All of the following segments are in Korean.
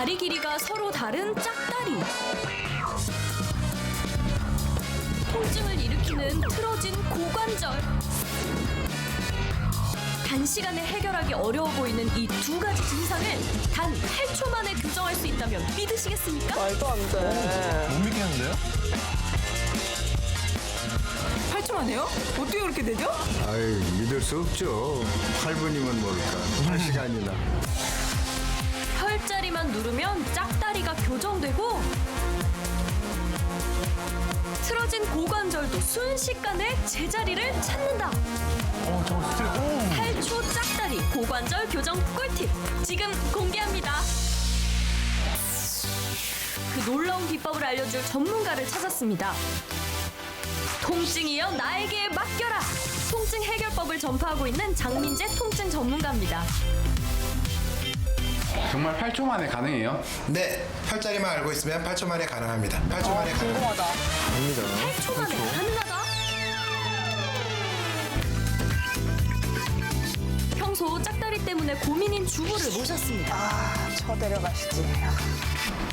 다리 길이가 서로 다른 짝다리. 통증을 일으키는 틀어진 고관절. 단시간에 해결하기 어려워 보이는 이 두 가지 증상을 단 8초 만에 교정할 수 있다면 믿으시겠습니까? 말도 안 돼. 못 믿겠는데요? 8초만 해요? 어떻게 그렇게 되죠? 아유 믿을 수 없죠. 8분이면 모를까. 8시간이나. 혈자리만 누르면 짝다리가 교정되고 틀어진 고관절도 순식간에 제자리를 찾는다. 어, 저거 스트레스. 오. 8초 짝다리 고관절 교정 꿀팁 지금 공개합니다. 그 놀라운 비법을 알려줄 전문가를 찾았습니다. 통증이여 나에게 맡겨라. 통증 해결법을 전파하고 있는 장민재 통증 전문가입니다. 정말 8초 만에 가능해요? 네, 팔자리만 알고 있으면 8초 만에 가능합니다. 8초 만에 가능. 궁금하다. 8초 만에 가능하다. 평소 짝다리 때문에 고민인 주부를 모셨습니다. 아, 쳐내려가시지.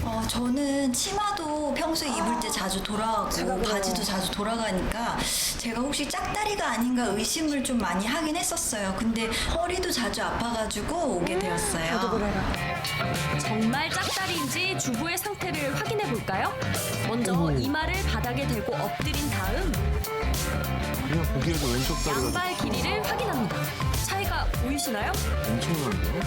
어, 저는 치마도 평소에 입을 때 자주 돌아가고 바지도 자주 돌아가니까 제가 혹시 짝다리가 아닌가 의심을 좀 많이 하긴 했었어요. 근데 허리도 자주 아파가지고 오게 되었어요. 저도 그래요. 정말 짝다리인지 주부의 상태를 확인해 볼까요? 먼저 이마를 바닥에 대고 엎드린 다음 그냥 보기에도 왼쪽 다리가 양발 길이를 확인합니다. 차이가 보이시나요? 엄청난데요?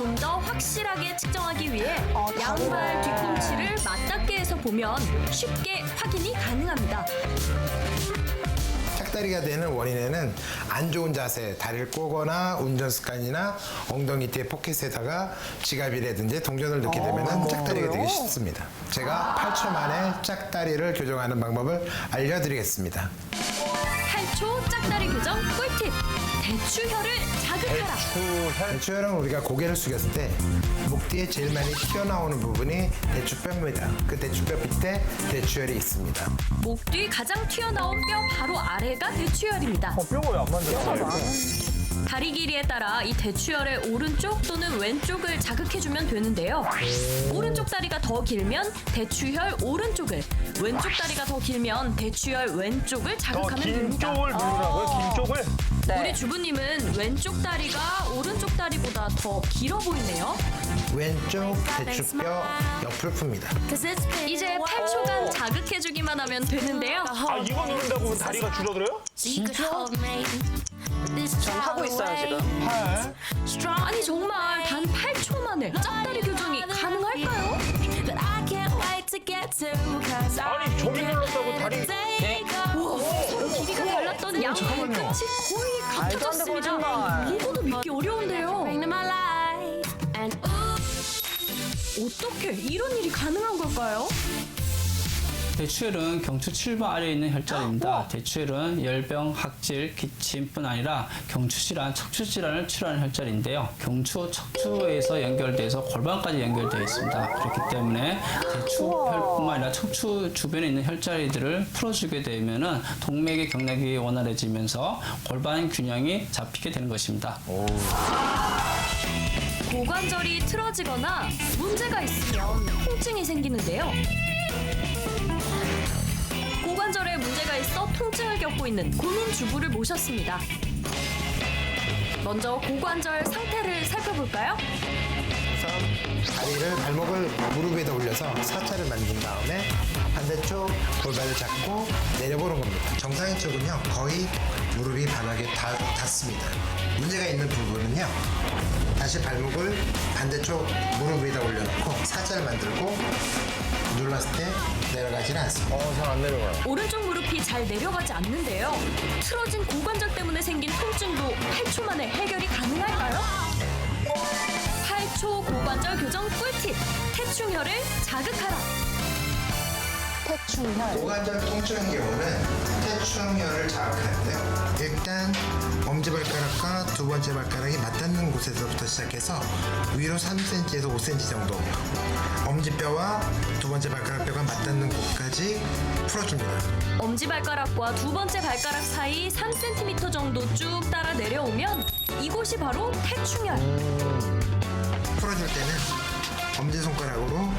좀 더 확실하게 측정하기 위해 어, 양발. 뒤꿈치를 맞닿게 해서 보면 쉽게 확인이 가능합니다. 짝다리가 되는 원인에는 안 좋은 자세, 다리를 꼬거나 운전 습관이나 엉덩이 뒤에 포켓에다가 지갑이라든지 동전을 넣게 되면 짝다리가 되기 쉽습니다. 제가 8초 만에 짝다리를 교정하는 방법을 알려드리겠습니다. 8초 짝다리 교정 꿀팁! 대추혈을 자극하라! 대추혈은 우리가 고개를 숙였을 때 목 뒤에 제일 많이 튀어나오는 부분이 대추뼈입니다. 그 대추뼈 밑에 대추혈이 있습니다. 목 뒤 가장 튀어나온 뼈 바로 아래가 대추혈입니다. 어, 뼈가 왜안 만들어요? 다리 길이에 따라 이 대추혈의 오른쪽 또는 왼쪽을 자극해주면 되는데요. 오른쪽 다리가 더 길면 대추혈 오른쪽을, 왼쪽 다리가 더 길면 대추혈 왼쪽을 자극하면 됩니다. 누르라고요? 긴 쪽을? 네. 우리 주부님은 왼쪽 다리가 오른쪽 다리보다 더 길어 보이네요. 왼쪽 대추뼈 옆을 풉니다. 이제 8초간 자극해주기만 하면 되는데요. 아, 이거 누른다고 다리가 줄어들어요? 전 하고 있어요, 지금. 아니 정말 단 8초 만에 짝다리 교정이 가능할까요? 아니, 저기 눌렀다고 다리. 서로 길이가 달랐던 양 발끝이 거의 말도 안 돼, 같아졌습니다. 거짓말. 이거도 믿기 어려운데요. 어떻게 이런 일이 가능한 걸까요? 대추혈은 경추 7번 아래에 있는 혈자리입니다. 대추혈은 열병, 학질, 기침뿐 아니라 경추 질환, 척추 질환을 치료하는 혈자리인데요. 경추, 척추에서 연결돼서 골반까지 연결되어 있습니다. 그렇기 때문에 대추혈뿐만 아니라 척추 주변에 있는 혈자리들을 풀어주게 되면은 동맥의 경락이 원활해지면서 골반 균형이 잡히게 되는 것입니다. 고관절이 틀어지거나 문제가 있으면 통증이 생기는데요. 통증을 겪고 있는 고민 주부를 모셨습니다. 먼저 고관절 상태를 살펴볼까요? 우선 다리를 발목을 무릎 위에다 올려서 사차를 만든 다음에 반대쪽 골반을 잡고 내려보는 겁니다. 정상인 쪽은요 거의 무릎이 바닥에 닿, 닿습니다. 문제가 있는 부분은요 다시 발목을 반대쪽 무릎 위에다 올려놓고 사차를 만들고 눌렀을 때 내려가지는 않습니다. 어, 잘 안 내려가요. 오른쪽 무릎이 잘 내려가지 않는데요. 틀어진 고관절 때문에 생긴 통증도 8초 만에 해결이 가능할까요? 8초 고관절 교정 꿀팁! 태충혈을 자극하라! 태충혈. 고관절 통증의 경우는 태충혈을 자극하는데요. 일단 엄지발가락과 두 번째 발가락이 맞닿는 곳에서부터 시작해서 위로 3cm에서 5cm 정도 엄지뼈와 두 번째 발가락 뼈가 맞닿는 곳까지 풀어줍니다. 엄지발가락과 두 번째 발가락 사이 3cm 정도 쭉 따라 내려오면 이곳이 바로 태충혈. 풀어줄 때는 엄지손가락으로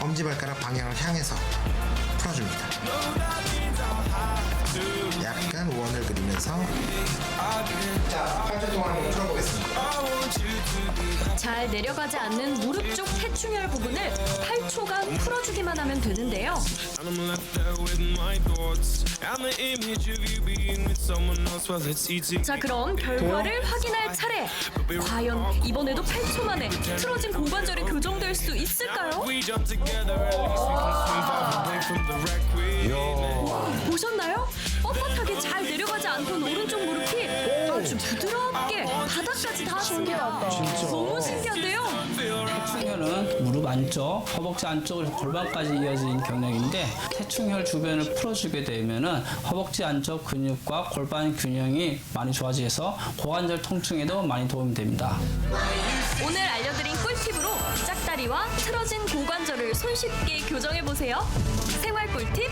엄지발가락 방향을 향해서 풀어줍니다. 약간 원을 그리면서 자, 8초 동안 한번 풀어보겠습니다. 잘 내려가지 않는 무릎 쪽 태충혈 부분을 8초간 풀어주기만 하면 되는데요. 자 그럼 결과를 확인할 차례. 과연 이번에도 8초 만에 틀어진 고관절이 교정될 수 있을까요? 보셨나요? 뻣뻣하게 잘 내려가지 않던 오른쪽 무릎이 아주 부드럽게 바닥까지 닿았습니다. 너무 신기한데요? 태충혈은 무릎 안쪽, 허벅지 안쪽으로 골반까지 이어진 경력인데 태충혈 주변을 풀어주게 되면은 허벅지 안쪽 근육과 골반 균형이 많이 좋아져서 고관절 통증에도 많이 도움이 됩니다. 오늘 알려드린 꿀팁으로 짝다리와 틀어진 고관절을 손쉽게 교정해 보세요. 생활 꿀팁